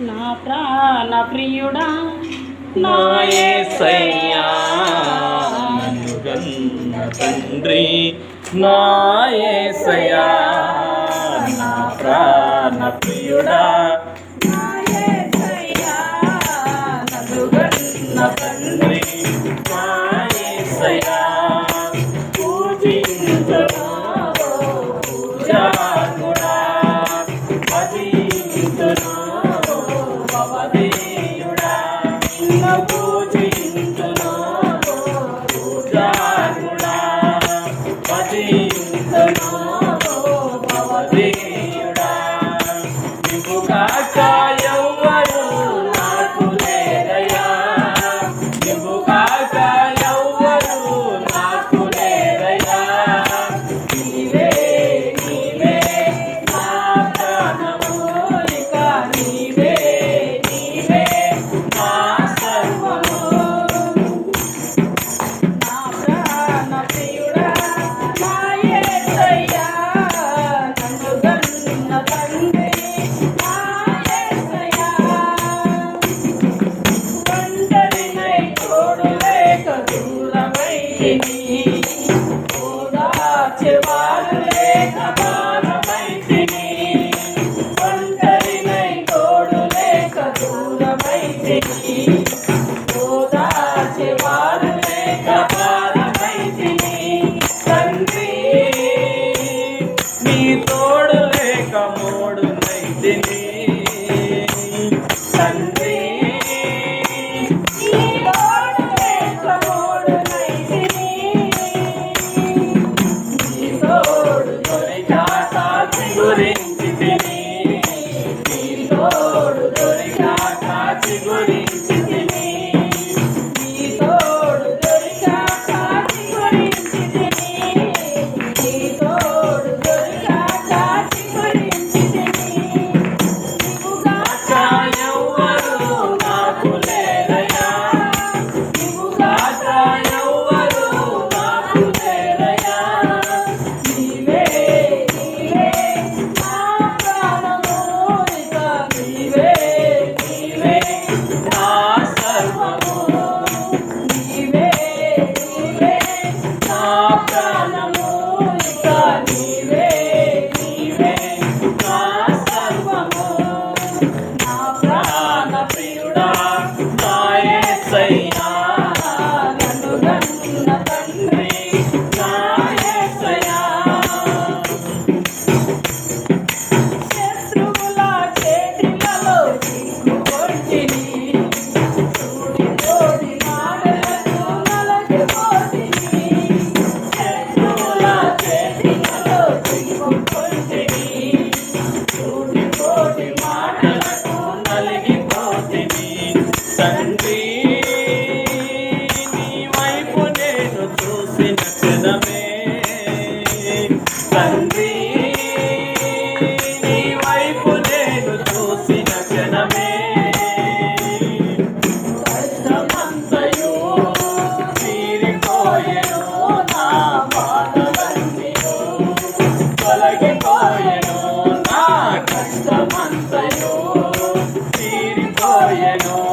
నా ప్రాణ ప్రియుడా నాయసయ్యా తండ్రి నాయసయ్యా నా ప్రాణ ప్రియుడా Good. opinion. yeah, no.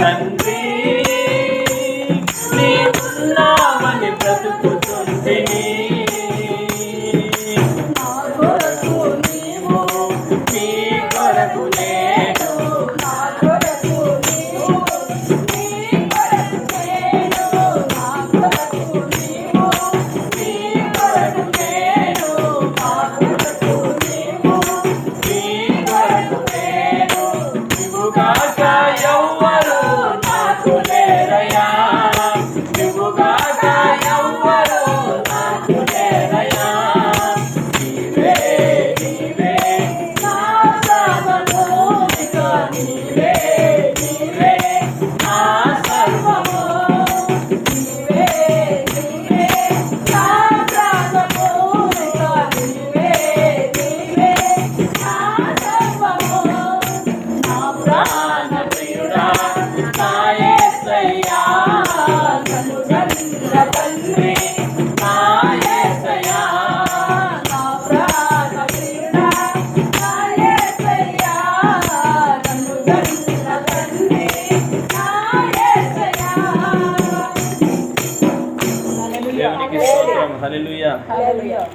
తండ్రి నీవున్నావని బ్రతుకుతుంటిని నా కొరకు నీవు నీ కొరకు నేను